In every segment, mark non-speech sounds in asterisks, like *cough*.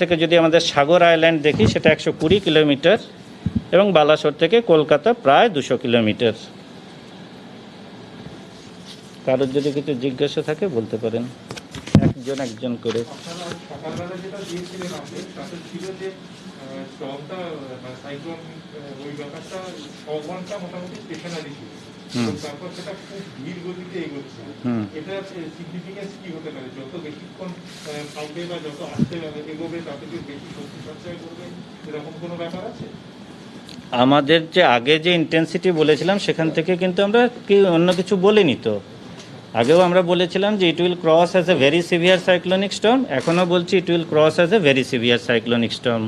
থেকে যদি আমাদের সাগর আইল্যান্ড দেখি, সেটা একশো কুড়ি কিলোমিটার এবং বালাসোর থেকে কলকাতা প্রায় দুশো কিলোমিটার। কারোর যদি কিছু জিজ্ঞাসা থাকে, বলতে পারেন। একজন একজন করে। মোটামুটি তারপর সেটা খুব ধীর গতিতে এগোচ্ছে। এটা সিগনিফিকেন্স কি হতে পারে? যত বেশিক্ষণ বা যত আস্তে এগোবে তত কি বেশি শক্তি সঞ্চয় করবে? এরকম কোনো ব্যাপার আছে? আমাদের যে আগে যে ইন্টেন্সিটি বলেছিলাম সেখান থেকে কিন্তু আমরা কি অন্য কিছু বলিনি তো। আগেও আমরা বলেছিলাম যে it will cross as a very severe cyclonic storm এখনও বলছি it will cross as a very severe cyclonic storm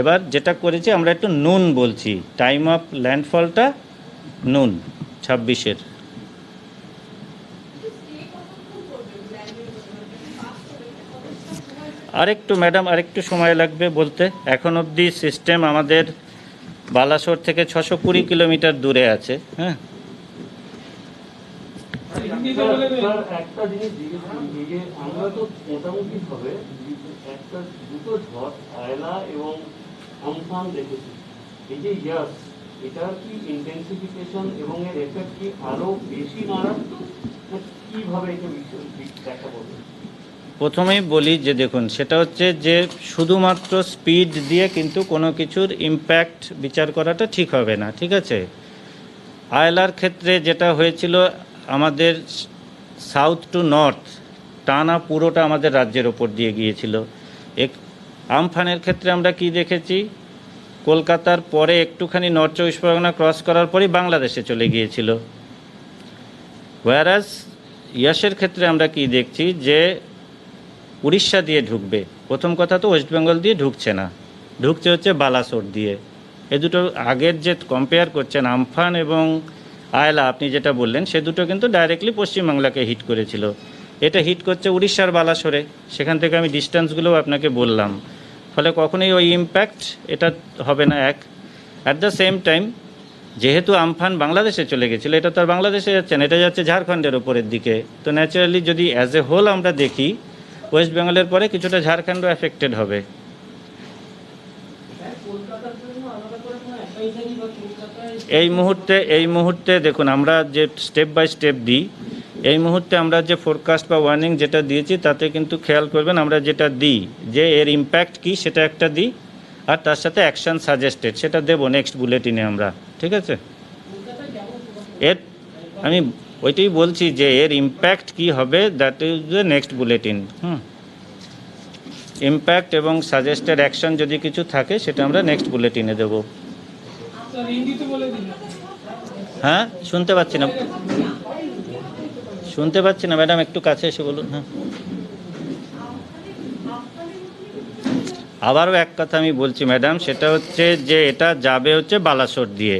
এবার যেটা করেছি আমরা একটু নুন বলছি। টাইম অফ ল্যান্ডফলটা নুন, ছাব্বিশের। আরেকটু, ম্যাডাম, আরেকটু সময় লাগবে বলতে। এখন অবধি সিস্টেম আমাদের বালাসোর থেকে ছশো কুড়ি কিলোমিটার দূরে আছে হ্যাঁ? এটার কি ইন্টেন্সিফিকেশন এবং এর এফেক্ট কি আরও বেশি মারাত্মক? কীভাবে এটা দেখা প্রথমেই বলি যে দেখুন, সেটা হচ্ছে যে শুধুমাত্র স্পিড দিয়ে কিন্তু কোনো কিছুর ইম্প্যাক্ট বিচার করাটা ঠিক হবে না, ঠিক আছে? আয়লার ক্ষেত্রে যেটা হয়েছিল, আমাদের সাউথ টু নর্থ টানা পুরোটা আমাদের রাজ্যের ওপর দিয়ে গিয়েছিল। এক আমফানের ক্ষেত্রে আমরা কি দেখেছি? কলকাতার পরে একটুখানি নর্থ চব্বিশ পরগনা ক্রস করার পরেই বাংলাদেশে চলে গিয়েছিল। ওয়ারাস ইয়াসের ক্ষেত্রে আমরা কি দেখছি যে, উড়িষ্যা দিয়ে ঢুকবে। প্রথম কথা তো ওয়েস্ট বেঙ্গল দিয়ে ঢুকছে না। ঢুকছে হচ্ছে বালাসোর দিয়ে। এ দুটো আগের যে কম্পেয়ার করছেন, আমফান এবং আয়লা, আপনি যেটা বললেন, সে দুটো কিন্তু ডাইরেক্টলি পশ্চিমবাংলাকে হিট করেছিল। এটা হিট করছে উড়িষ্যার বালাসোরে। সেখান থেকে আমি ডিস্টেন্সগুলোও আপনাকে বললাম। ফলে কখনোই ওই ইম্প্যাক্ট এটা হবে না এক। অ্যাট দ্য সেম টাইম যেহেতু আমফান বাংলাদেশে চলে গেছিল, এটা তো আর বাংলাদেশে যাচ্ছে না, এটা যাচ্ছে ঝাড়খণ্ডের ওপরের দিকে। তো ন্যাচারালি যদি অ্যাজ এ হোল আমরা দেখি ওয়েস্ট বেঙ্গলের পরে কিছুটা ঝাড়খণ্ডও অ্যাফেক্টেড হবে। এই মুহূর্তে এই মুহূর্তে দেখুন, আমরা যে স্টেপ বাই স্টেপ দিই এই মুহূর্তে আমরা যে ফোরকাস্ট বা ওয়ার্নিং যেটা দিয়েছি তাতে কিন্তু খেয়াল করবেন আমরা যেটা দিই যে এর ইম্প্যাক্ট কি সেটা একটা দিই আর তার সাথে অ্যাকশন সাজেস্টেড সেটা দেবো নেক্সট বুলেটিনে আমরা ঠিক আছে? এর আমি ওইটাই বলছি যে এর ইম্প্যাক্ট কি হবে that is the next bulletin hmm? Impact এবং সাজেস্টেড অ্যাকশন যদি কিছু থাকে সেটা আমরা নেক্সট বুলেটিনে দেবো। হ্যাঁ? শুনতে পাচ্ছি না। শুনতে পাচ্ছি না, ম্যাডাম, একটু কাছে এসে বলুন হ্যাঁ। আবারও এক কথা আমি বলছি, ম্যাডাম, সেটা হচ্ছে যে এটা যাবে হচ্ছে বালাসোর দিয়ে।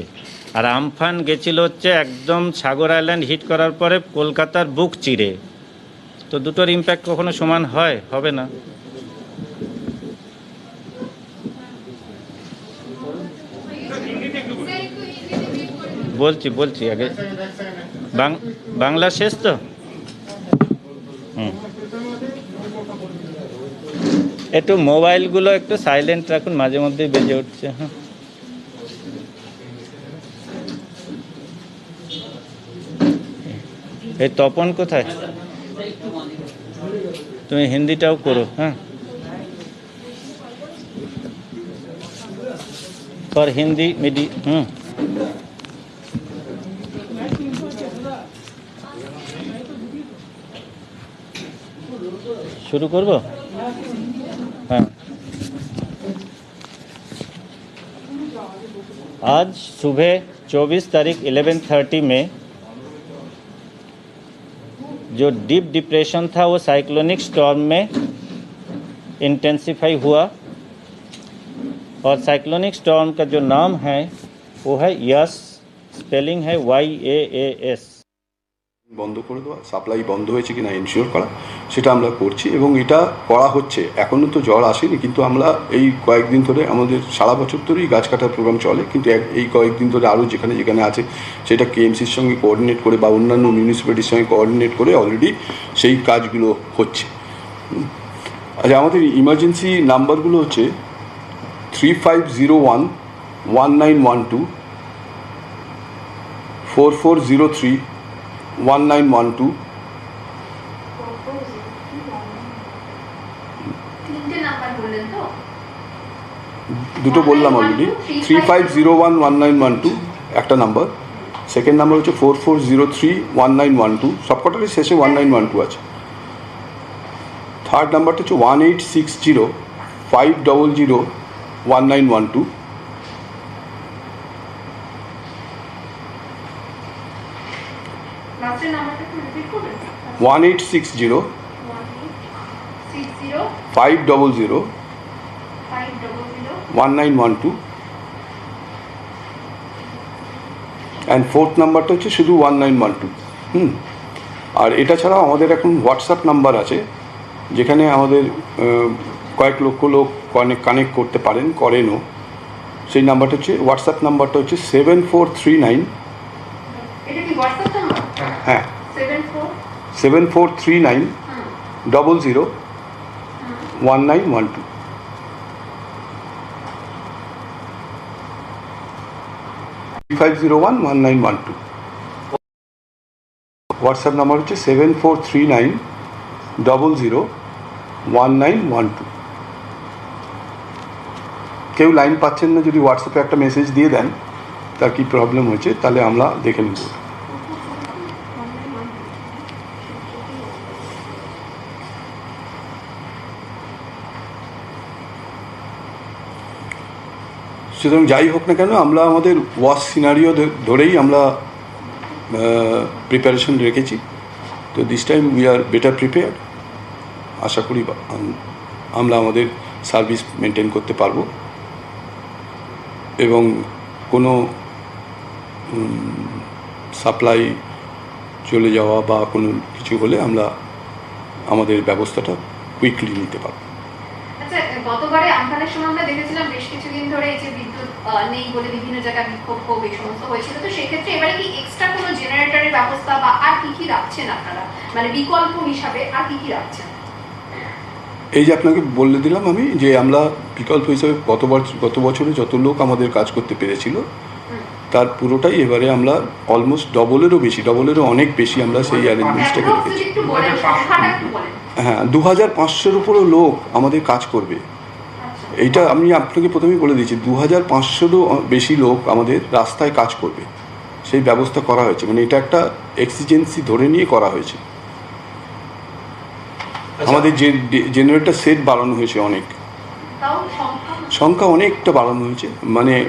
আর আমফান গেছিল হচ্ছে একদম সাগর আইল্যান্ড হিট করার পরে কলকাতার বুক চিরে। তো দুটোর ইম্প্যাক্ট কখনো সমান হয়? হবে না। বলছি বলছি, আগে। বাংলা শেষ তো? হুম। একটু মোবাইলগুলো একটু সাইলেন্ট রাখুন, মাঝে মধ্যেই বেজে উঠছে হ্যাঁ। এই তপন কোথায়? তুমি হিন্দিটাও করো হ্যাঁ। ফর হিন্দি মিডি হুম। शुरू करब हाँ आज सुबह 24 तारीख 11:30 में जो डीप डिप्रेशन था वो साइक्लोनिक स्टॉर्म में इंटेंसिफाई हुआ और साइक्लोनिक स्टॉर्म का जो नाम है वो है यस स्पेलिंग है वाई ए ए एस বন্ধ করে দেওয়া সাপ্লাই বন্ধ হয়েছে কিনা এনশিওর করা সেটা আমরা করছি এবং এটা করা হচ্ছে। এখনও তো জ্বর আসেনি, কিন্তু আমরা এই কয়েকদিন ধরে আমাদের সারা বছর ধরেই গাছ কাটার প্রোগ্রাম চলে, কিন্তু এই কয়েকদিন ধরে আরও যেখানে যেখানে আছে, সেটা কেএমসির সঙ্গে কোঅর্ডিনেট করে বা অন্যান্য মিউনিসিপ্যালিটির সঙ্গে কোঅর্ডিনেট করে অলরেডি সেই কাজগুলো হচ্ছে। আচ্ছা আমাদের ইমার্জেন্সি নাম্বারগুলো হচ্ছে three five zero one one nine one two four four zero three one nine one two তিনটে নাম্বার বললেন তো দুটো বললাম already three five zero one one nine one two একটা নাম্বার। সেকেন্ড নাম্বার হচ্ছে four four zero three one nine one two সবকটারই শেষে one nine one two আছে। Third নাম্বারটা হচ্ছে one eight six zero five double zero one nine one two লাস্টের নাম্বারটা একটু repeat করবেন one eight six zero five double zero one nine one two and fourth নাম্বারটা হচ্ছে শুধু one nine one two hmm. আর এটা ছাড়াও আমাদের এখন হোয়াটসঅ্যাপ নাম্বার আছে যেখানে আমাদের কয়েক লক্ষ লোক কানেক্ট কানেক্ট করতে পারেন করেনও। সেই নাম্বারটা হচ্ছে হোয়াটসঅ্যাপ নাম্বারটা হচ্ছে সেভেন ফোর থ্রি নাইন হ্যাঁ। Seven four three nine double zero one nine one two five zero one one nine one two WhatsApp number হচ্ছে seven four three nine double zero one nine one two কেউ line পাচ্ছেন না, যদি হোয়াটসঅ্যাপে একটা message দিয়ে দেন, তার কি প্রবলেম হয়েছে? তাহলে আমরা দেখে নেব। সুতরাং যাই হোক না কেন, আমরা আমাদের ওয়াশ সিনারিও ধরেই আমরা প্রিপারেশন রেখেছি। তো this time we are better prepare আশা করি আমরা আমাদের সার্ভিস মেনটেন করতে পারব। এবং কোনো সাপ্লাই চলে যাওয়া বা কোনো কিছু হলে আমরা আমাদের ব্যবস্থাটা কুইকলি নিতে পারব। গতবারে আমফানের সময় আমরা দেখেছিলাম বেশ কিছুদিন ধরে এই যে বিদ্যুৎ নেই বলে বিভিন্ন জায়গায় বিক্ষোভ ক্ষোভ এই সমস্ত হয়েছিল। তো সেক্ষেত্রে এবারে কি এক্সট্রা কোনো জেনারেটরের ব্যবস্থা বা আর কি কি রাখছেন আপনারা? মানে বিকল্প হিসাবে আর কি কি রাখছেন? এই যে আপনাকে বলে দিলাম আমি যে আমরা বিকল্প হিসেবে গত গত বছরে যত লোক আমাদের কাজ করতে পেরেছিল তার পুরোটাই এবারে আমরা অলমোস্ট ডবলেরও বেশি ডবলেরও অনেক বেশি আমরা সেই অ্যারেঞ্জমেন্টসটাকে Approx রেখেছি হ্যাঁ দু হাজার পাঁচশোর উপরও লোক আমাদের কাজ করবে। আচ্ছা এইটা আমি আপনাকে প্রথমেই বলে দিচ্ছি দু হাজার পাঁচশোরও বেশি লোক আমাদের রাস্তায় কাজ করবে। সেই ব্যবস্থা করা হয়েছে। মানে এটা একটা এক্সিজেন্সি ধরে নিয়ে করা হয়েছে। আমাদের যে জেনারেটর সেট বাড়ানো হয়েছে অনেক। সংখ্যা? সংখ্যা অনেকটা বাড়ানো হয়েছে। মানে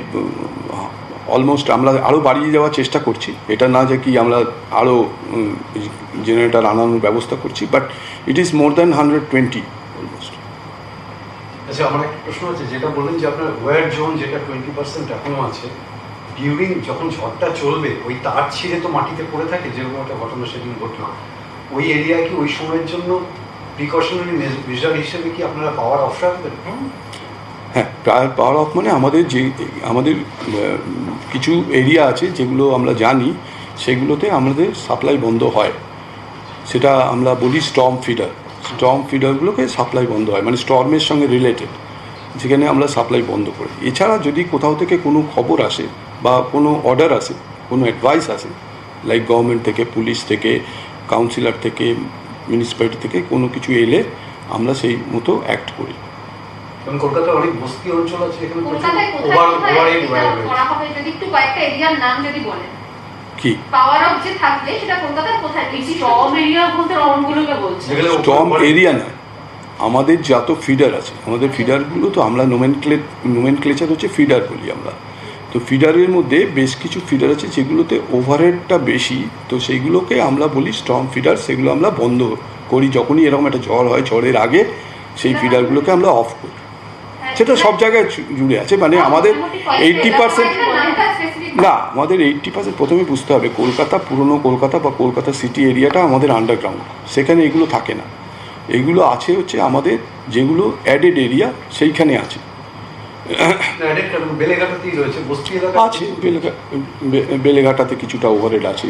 অলমোস্ট আমরা আরও বাড়িয়ে যাওয়ার চেষ্টা করছি। এটা না যে কি আমরা আরও জেনারেটার আনানোর ব্যবস্থা করছি but it is more than hundred twenty almost আচ্ছা আমার একটা প্রশ্ন আছে যেটা বললেন যে আপনার ওয়ার জোন যেটা টোয়েন্টি পার্সেন্ট এখনও আছে ডিউরিং যখন ঝড়টা চলবে ওই তার ছিঁড়ে তো মাটিতে পড়ে থাকে যেরকম একটা ঘটনা সেদিন ঘটলো। ওই এরিয়া কি ওই সময়ের জন্য প্রিকশনারি মেজার হিসেবে কি আপনারা পাওয়ার অফ রাখবেন? হ্যাঁ। প্রায় পাওয়ার অফ মানে আমাদের যে আমাদের কিছু এরিয়া আছে যেগুলো আমরা জানি সেগুলোতে আমাদের সাপ্লাই বন্ধ হয়। সেটা আমরা বলি স্টর্ম ফিডার স্টর্ম ফিডারগুলোকে সাপ্লাই বন্ধ হয় মানে স্টর্মের সঙ্গে রিলেটেড যেখানে আমরা সাপ্লাই বন্ধ করি। এছাড়া যদি কোথাও থেকে কোনো খবর আসে বা কোনো অর্ডার আসে কোনো অ্যাডভাইস আসে লাইক গভর্নমেন্ট থেকে পুলিশ থেকে কাউন্সিলর থেকে মিউনিসিপ্যালিটি থেকে কোনো কিছু এলে আমরা সেই মতো অ্যাক্ট করি। কলকাতার অনেক বস্তি অঞ্চল আছে এখানে ওভার ওভার করা হবে যদি একটু কয়েকটা এরিয়ার নাম যদি বলেন। কি? পাওয়ার অফ যে থাকবে সেটা কলকাতার কোথায়? বেশি এরিয়া বলতে রংগুলোকে বলছে। স্টর্ম এরিয়া নয় আমাদের যত ফিডার আছে আমাদের ফিডারগুলো তো আমরা নোমেন নোমেন ক্লেচার হচ্ছে ফিডার বলি আমরা। তো ফিডারের মধ্যে বেশ কিছু ফিডার আছে যেগুলোতে ওভারহেডটা বেশি তো সেইগুলোকে আমরা বলি স্টর্ম ফিডার সেগুলো আমরা বন্ধ করি। যখনই এরকম একটা ঝড় হয় ঝড়ের আগে সেই ফিডারগুলোকে আমরা অফ করি। সেটা সব জায়গায় জুড়ে আছে। মানে আমাদের এইটটি পার্সেন্ট না আমাদের এইটটি পার্সেন্ট প্রথমে বুঝতে হবে কলকাতা পুরনো কলকাতা বা কলকাতা সিটি এরিয়াটা আমাদের আন্ডারগ্রাউন্ড সেখানে এগুলো থাকে না। এগুলো আছে হচ্ছে আমাদের যেগুলো অ্যাডেড এরিয়া সেইখানে আছে। আছে বেলেঘা বেলেঘাটাতে কিছুটা ওভারহেড আছে।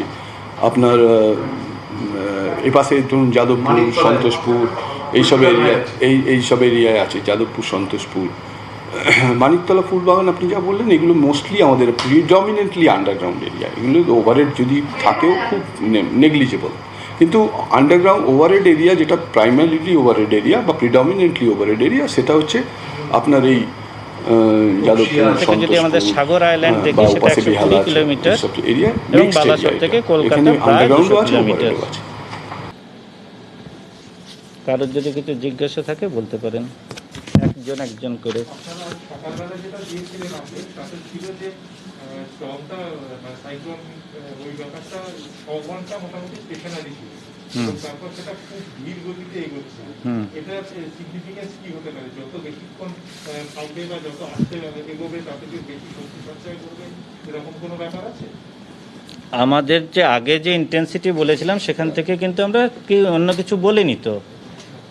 আপনার এপাশে ধরুন যাদবপুর সন্তোষপুর এইসব এরিয়া এই এইসব এরিয়ায় আছে যাদবপুর সন্তোষপুর। *clears throat* মানিকতলা ফুলবাগান আপনি যা বললেন এগুলো মোস্টলি আমাদের প্রিডমিনেন্টলি আন্ডারগ্রাউন্ড এরিয়া এগুলো ওভারহেড যদি থাকেও খুব নেগলিজেবল কিন্তু আন্ডারগ্রাউন্ড ওভারহেড এরিয়া যেটা প্রাইমারিলি ওভারহেড এরিয়া বা প্রিডমিনেন্টলি ওভারহেড এরিয়া সেটা হচ্ছে আপনার এই যাদবপুর যদি আমাদের সাগর আইল্যান্ড দেখি সেটা একশো কুড়ি আছে, কিলোমিটার এবং বালাসোর থেকে কলকাতা এখানে প্রায় underground 200 আছে, কিলোমিটার। কারোর যদি কিছু জিজ্ঞাসা থাকে বলতে পারেন। একজন একজন করে। আপনারা সকালবেলা যেটা দিয়েছিলেন আপনি তাতে ছিল যে স্টকটা সাইক্লোন ওই ব্যাপারটা ছ ঘণ্টা মোটামুটি স্টেশনারি ছিল। হুম। তারপর সেটা খুব ধীর গতিতে এগোচ্ছে। এটা সিগনিফিকেন্স কি হতে পারে? যত বেশিক্ষণ থাকবে বা যত আসতে এগোবে তাতে কি বেশি শক্তি সঞ্চয় করবে এরকম কোনো ব্যাপার আছে? আমাদের যে আগে যে ইন্টেন্সিটি বলেছিলাম সেখান থেকে কিন্তু আমরা কি অন্য কিছু বলিনি তো।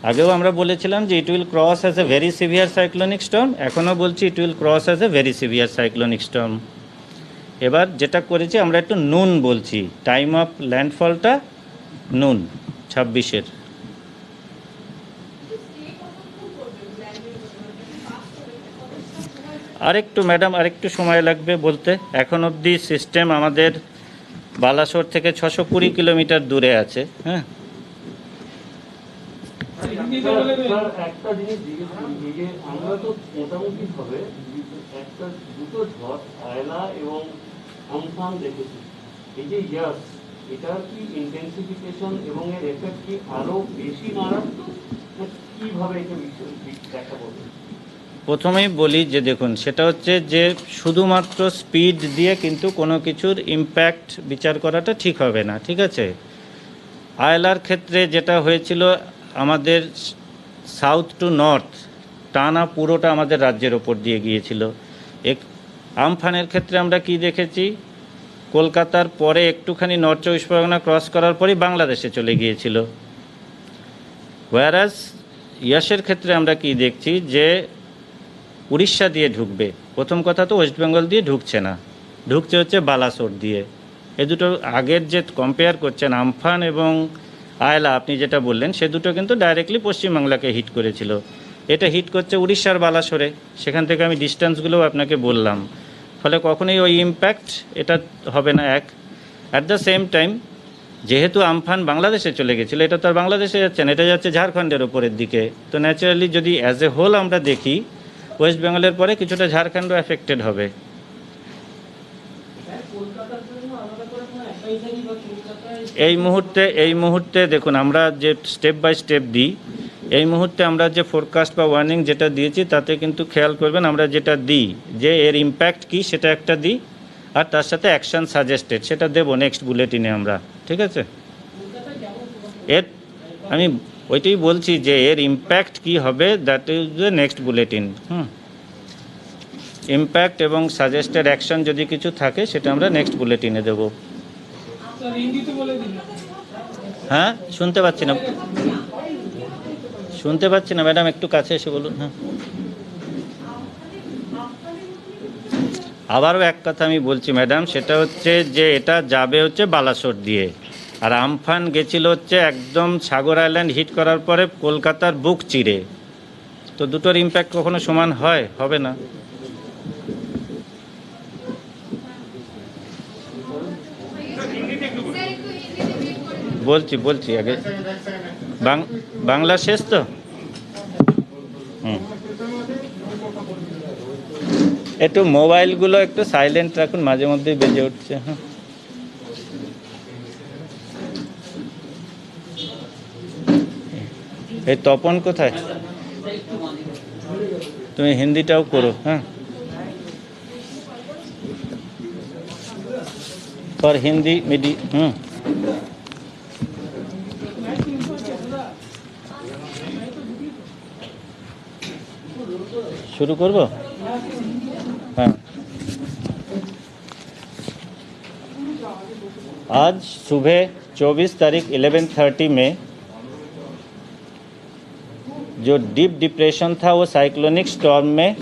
আগেও আমরা বলেছিলাম যে it will cross as a very severe cyclonic storm এখনও বলছি it will cross as a very severe cyclonic storm এবার যেটা করেছি, আমরা একটু নুন বলছি টাইম অফ ল্যান্ডফলটা নুন, ছাব্বিশের। আরেকটু ম্যাডাম আরেকটু সময় লাগবে বলতে। এখন অবধি সিস্টেম আমাদের বালাসোর থেকে ছশো কুড়ি কিলোমিটার দূরে আছে হ্যাঁ? স্যার, স্যার, একটা জিনিস জিজ্ঞেস করি যে আমরা তো মোটামুটি ভাবে একটা দুটো ঝড় আয়লা এবং আমফান দেখেছি। এই যে ইয়াস এটার কি ইন্টেন্সিফিকেশন এবং এর এফেক্ট কি আরও বেশি মারাত্মক? কীভাবে এটা বিষয় ব্যাখ্যা করবেন প্রথমেই বলি যে দেখুন সেটা হচ্ছে যে শুধুমাত্র স্পিড দিয়ে কিন্তু কোনো কিছুর ইম্প্যাক্ট বিচার করাটা ঠিক হবে না ঠিক আছে? আয়লার ক্ষেত্রে যেটা হয়েছিল আমাদের সাউথ টু নর্থ টানা পুরোটা আমাদের রাজ্যের ওপর দিয়ে গিয়েছিল। এক, আমফানের ক্ষেত্রে আমরা কি দেখেছি? কলকাতার পরে একটুখানি নর্থ চব্বিশ পরগনা ক্রস করার পরেই বাংলাদেশে চলে গিয়েছিল। ওয়ারাস ইয়াসের ক্ষেত্রে আমরা কি দেখছি যে উড়িষ্যা দিয়ে ঢুকবে। প্রথম কথা তো ওয়েস্ট বেঙ্গল দিয়ে ঢুকছে না। ঢুকছে হচ্ছে বালাসোর দিয়ে। এ দুটো আগের যে কম্পেয়ার করছেন আমফান এবং আয়লা, আপনি যেটা বললেন, সে দুটো কিন্তু ডাইরেক্টলি পশ্চিমবাংলাকে হিট করেছিল। এটা হিট করছে উড়িষ্যার বালাসরে। সেখান থেকে আমি ডিস্টেন্সগুলোও আপনাকে বললাম। ফলে কখনোই ওই ইম্প্যাক্ট এটা হবে না এক। অ্যাট দ্য সেম টাইম যেহেতু আমফান বাংলাদেশে চলে গেছিল, এটা তো আর বাংলাদেশে যাচ্ছে না, এটা যাচ্ছে ঝাড়খণ্ডের ওপরের দিকে। তো ন্যাচারালি যদি অ্যাজ এ হোল আমরা দেখি ওয়েস্ট বেঙ্গলের পরে কিছুটা ঝাড়খণ্ডও এফেক্টেড হবে। এই মুহূর্তে এই মুহূর্তে দেখুন, আমরা যে স্টেপ বাই স্টেপ দিই, এই মুহূর্তে আমরা যে ফোরকাস্ট বা ওয়ার্নিং যেটা দিয়েছি, তাতে কিন্তু খেয়াল করবেন, আমরা যেটা দিই, যে এর ইম্প্যাক্ট কি, সেটা একটা দিই, আর তার সাথে অ্যাকশন সাজেস্টেড সেটা দেবো নেক্সট বুলেটিনে আমরা, ঠিক আছে? এর, আমি ওইটাই বলছি যে এর ইম্প্যাক্ট কি হবে that is the next bulletin hmm? Impact এবং সাজেস্টেড অ্যাকশন যদি কিছু থাকে, সেটা আমরা নেক্সট বুলেটিনে দেবো। হ্যাঁ? শুনতে পাচ্ছি না। শুনতে পাচ্ছি না, ম্যাডাম, একটু কাছে এসে বলুন হ্যাঁ। আবারও এক কথা আমি বলছি, ম্যাডাম, সেটা হচ্ছে যে এটা যাবে হচ্ছে বালাসোর দিয়ে। আর আমফান গেছিল হচ্ছে একদম সাগর আইল্যান্ড হিট করার পরে কলকাতার বুক চিরে। তো দুটোর ইম্প্যাক্ট কখনো সমান হয়? হবে না। বলছি বলছি আগে। বাংলা শেষ তো? হুম। একটু মোবাইলগুলো একটু সাইলেন্ট রাখুন, মাঝে মধ্যেই বেজে উঠছে হ্যাঁ। এই তপন কোথায়? তুমি হিন্দিটাও করো হ্যাঁ। ফর হিন্দি মিডি হুম। शुरू करबो हाँ आज सुबह 24 तारीख 11:30 में जो डीप डिप्रेशन था, वो साइक्लोनिक स्टॉर्म में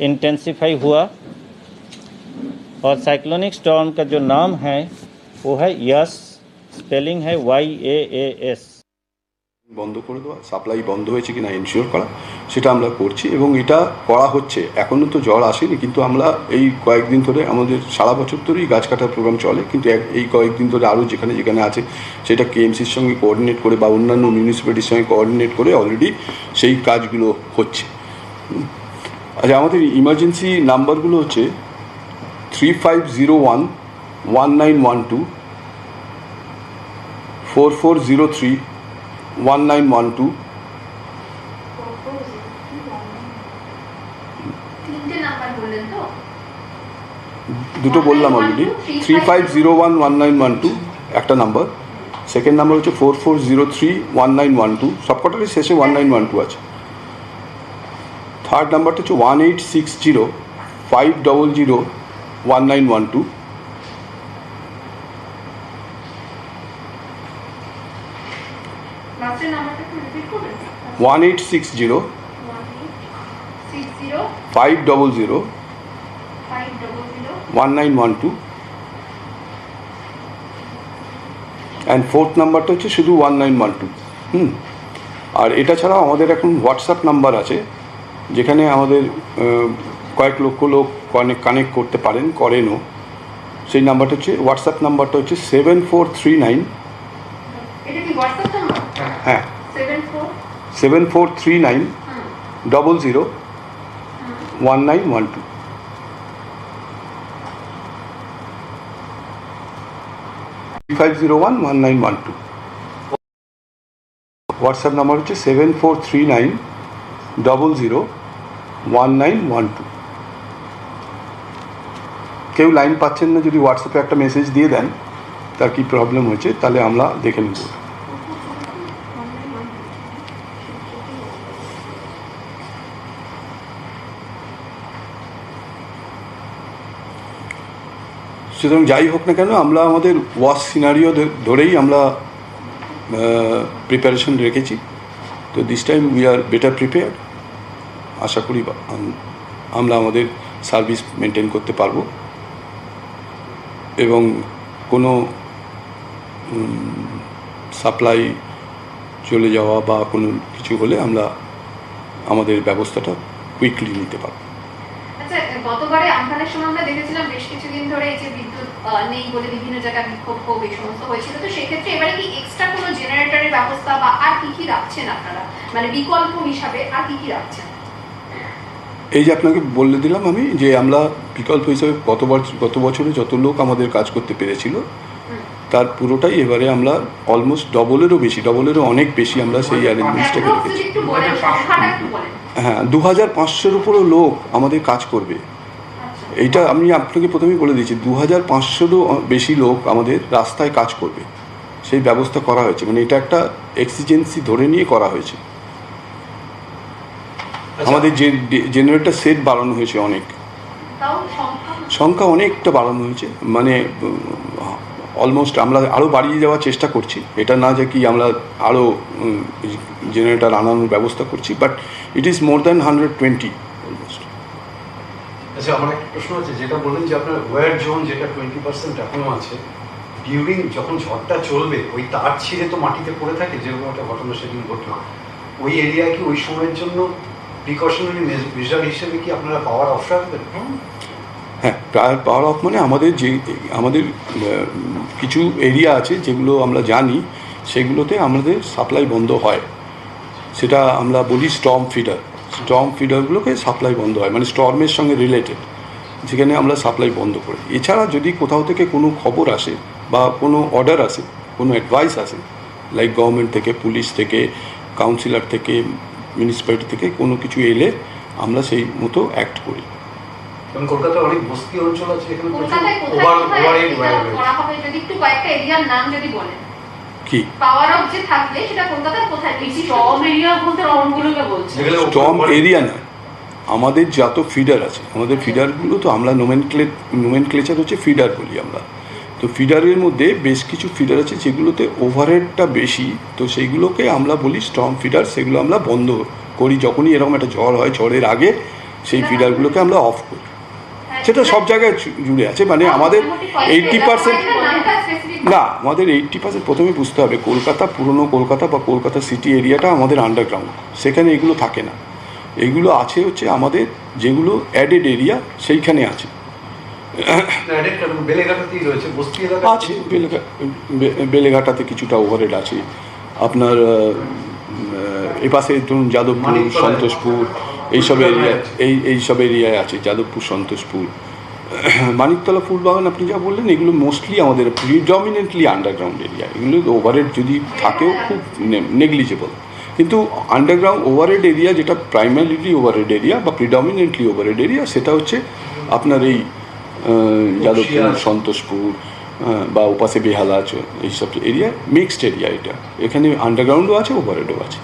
इंटेंसिफाई हुआ। और साइक्लोनिक स्टॉर्म का जो नाम है, वो है यस स्पेलिंग है वाई ए ए एस বন্ধ করে দেওয়া, সাপ্লাই বন্ধ হয়েছে কিনা এনশিওর করা, সেটা আমরা করছি এবং এটা করা হচ্ছে। এখনও তো জল আসেনি, কিন্তু আমরা এই কয়েকদিন ধরে আমাদের সারা বছর ধরেই গাছ কাটার প্রোগ্রাম চলে, কিন্তু এই কয়েকদিন ধরে আরও যেখানে যেখানে আছে, সেটা কেএমসির সঙ্গে কোঅর্ডিনেট করে বা অন্যান্য মিউনিসিপ্যালিটির সঙ্গে কোঅর্ডিনেট করে অলরেডি সেই কাজগুলো হচ্ছে। আচ্ছা আমাদের ইমার্জেন্সি নাম্বারগুলো হচ্ছে three five zero one one nine one two four four zero three one nine one two দুটো বললাম already three five zero one one nine one two একটা নাম্বার। সেকেন্ড নাম্বার হচ্ছে four four zero three one nine one two সবকটারই শেষে one nine one two আছে। Third নাম্বারটা হচ্ছে one eight six zero five double zero one nine one two লাস্টের নাম্বারটা একটু repeat করবেন one eight six zero five double zero one nine one two and fourth নাম্বারটা হচ্ছে শুধু one nine one two hmm. আর এটা ছাড়াও আমাদের এখন হোয়াটসঅ্যাপ নাম্বার আছে যেখানে আমাদের কয়েক লক্ষ লোক কানেক্ট কানেক্ট করতে পারেন করেনও। সেই নাম্বারটা হচ্ছে হোয়াটসঅ্যাপ নাম্বারটা হচ্ছে সেভেন ফোর থ্রি নাইন হ্যাঁ। Seven four three nine double zero one nine one two five zero one one nine one two WhatsApp number হচ্ছে seven four three nine double zero one nine one two কেউ line পাচ্ছেন না যদি হোয়াটসঅ্যাপে একটা message দিয়ে দেন, তার কি প্রবলেম হয়েছে? তাহলে আমরা দেখে নেব। সুতরাং যাই হোক না কেন, আমরা আমাদের ওয়াশ সিনারিও ধরেই আমরা প্রিপারেশন রেখেছি। তো this time we are better prepare আশা করি আমরা আমাদের সার্ভিস মেনটেন করতে পারব। এবং কোনো সাপ্লাই চলে যাওয়া বা কোনো কিছু হলে আমরা আমাদের ব্যবস্থাটা কুইকলি নিতে পারব। গতবারে আমফানের সময় আমরা দেখেছিলাম বেশ কিছুদিন ধরে এই যে বিদ্যুৎ নেই বলে বিভিন্ন জায়গায় বিক্ষোভ ক্ষোভ এই সমস্ত হয়েছিল। তো সেক্ষেত্রে এবারে কি এক্সট্রা কোনো জেনারেটরের ব্যবস্থা বা আর কি কি রাখছেন আপনারা? মানে বিকল্প হিসাবে আর কি কি রাখছেন? এই যে আপনাকে বলে দিলাম আমি যে আমরা বিকল্প হিসেবে গত বছর গত বছরে যত লোক আমাদের কাজ করতে পেরেছিল তার পুরোটাই এবারে আমরা অলমোস্ট ডবলেরও বেশি ডবলেরও অনেক বেশি আমরা সেই অ্যারেঞ্জমেন্টসটাকে Approx রেখেছি হ্যাঁ দু হাজার পাঁচশোর উপরও লোক আমাদের কাজ করবে। আচ্ছা এইটা আমি আপনাকে প্রথমেই বলে দিচ্ছি দু হাজার পাঁচশোরও বেশি লোক আমাদের রাস্তায় কাজ করবে। সেই ব্যবস্থা করা হয়েছে। মানে এটা একটা এক্সিজেন্সি ধরে নিয়ে করা হয়েছে। আমাদের যে জেনারেটর সেট বাড়ানো হয়েছে অনেক। সংখ্যা? সংখ্যা অনেকটা বাড়ানো হয়েছে। মানে অলমোস্ট আমরা আরও বাড়িয়ে যাওয়ার চেষ্টা করছি। এটা না যে কি আমরা আরও জেনারেটার আনানোর ব্যবস্থা করছি but it is more than hundred twenty almost আচ্ছা আমার একটা প্রশ্ন আছে, যেটা বললেন যে আপনার ওয়ার জোন যেটা টোয়েন্টি পার্সেন্ট এখনও আছে ডিউরিং যখন ঝড়টা চলবে, ওই তার ছিঁড়ে তো মাটিতে পড়ে থাকে, যেরকম একটা ঘটনা সেদিন ঘটলো। ওই এরিয়ায় কি ওই সময়ের জন্য প্রিকশনারি মেজার হিসেবে কি আপনারা পাওয়ার অফ রাখবেন? হ্যাঁ পাওয়ার অফ মানে আমাদের যে, আমাদের কিছু এরিয়া আছে যেগুলো আমরা জানি, সেগুলোতে আমাদের সাপ্লাই বন্ধ হয়। সেটা আমরা বলি স্টম ফিডার স্টর্ম ফিডারগুলোকে সাপ্লাই বন্ধ হয় মানে স্টর্মের সঙ্গে রিলেটেড যেখানে আমরা সাপ্লাই বন্ধ করি। এছাড়া যদি কোথাও থেকে কোনো খবর আসে বা কোনো অর্ডার আসে কোনো অ্যাডভাইস আসে লাইক গভর্নমেন্ট থেকে পুলিশ থেকে কাউন্সিলর থেকে মিউনিসিপ্যালিটি থেকে কোনো কিছু এলে আমরা সেই মতো অ্যাক্ট করি। কলকাতার অনেক বস্তি অঞ্চল আছে এখানে কি? পাওয়ার অফ যে থাকবে সেটা কলকাতার স্ট্রম এরিয়া নয় আমাদের যত ফিডার আছে আমাদের ফিডারগুলো তো আমরা নোমেনক্লে নোমেনক্লেচার হচ্ছে ফিডার বলি আমরা। তো ফিডারের মধ্যে বেশ কিছু ফিডার আছে যেগুলোতে ওভারহেডটা বেশি তো সেইগুলোকে আমরা বলি স্টর্ম ফিডার সেগুলো আমরা বন্ধ করি। যখনই এরকম একটা ঝড় হয় ঝড়ের আগে সেই ফিডারগুলোকে আমরা অফ করি। সেটা সব জায়গায় জুড়ে আছে। মানে আমাদের এইটটি পার্সেন্ট না আমাদের এইটটি পার্সেন্ট প্রথমে বুঝতে হবে কলকাতা পুরনো কলকাতা বা কলকাতা সিটি এরিয়াটা আমাদের আন্ডারগ্রাউন্ড সেখানে এগুলো থাকে না। এগুলো আছে হচ্ছে আমাদের যেগুলো অ্যাডেড এরিয়া সেইখানে আছে। আছে? বেলেঘা বেলেঘাটাতে কিছুটা ওভারহেড আছে। আপনার আহ, উম, এ পাশে ধরুন যাদবপুর। সন্তোষপুর এইসব এরিয়া এই এইসব এরিয়ায় আছে যাদবপুর সন্তোষপুর। *clears throat* মানিকতলা ফুলবাগান আপনি যা বললেন এগুলো মোস্টলি আমাদের প্রিডমিনেন্টলি আন্ডারগ্রাউন্ড এরিয়া এগুলো ওভারহেড যদি থাকেও খুব নেগলিজেবল কিন্তু আন্ডারগ্রাউন্ড ওভারহেড এরিয়া যেটা প্রাইমারিলি ওভারহেড এরিয়া বা প্রিডমিনেন্টলি ওভারহেড এরিয়া সেটা হচ্ছে আপনার এই যাদবপুর সন্তোষপুর বা ওপাশে বেহালা আছে এইসব এরিয়া মিক্সড এরিয়া এটা। এখানে আন্ডারগ্রাউন্ডও আছে ওভারহেডও আছে।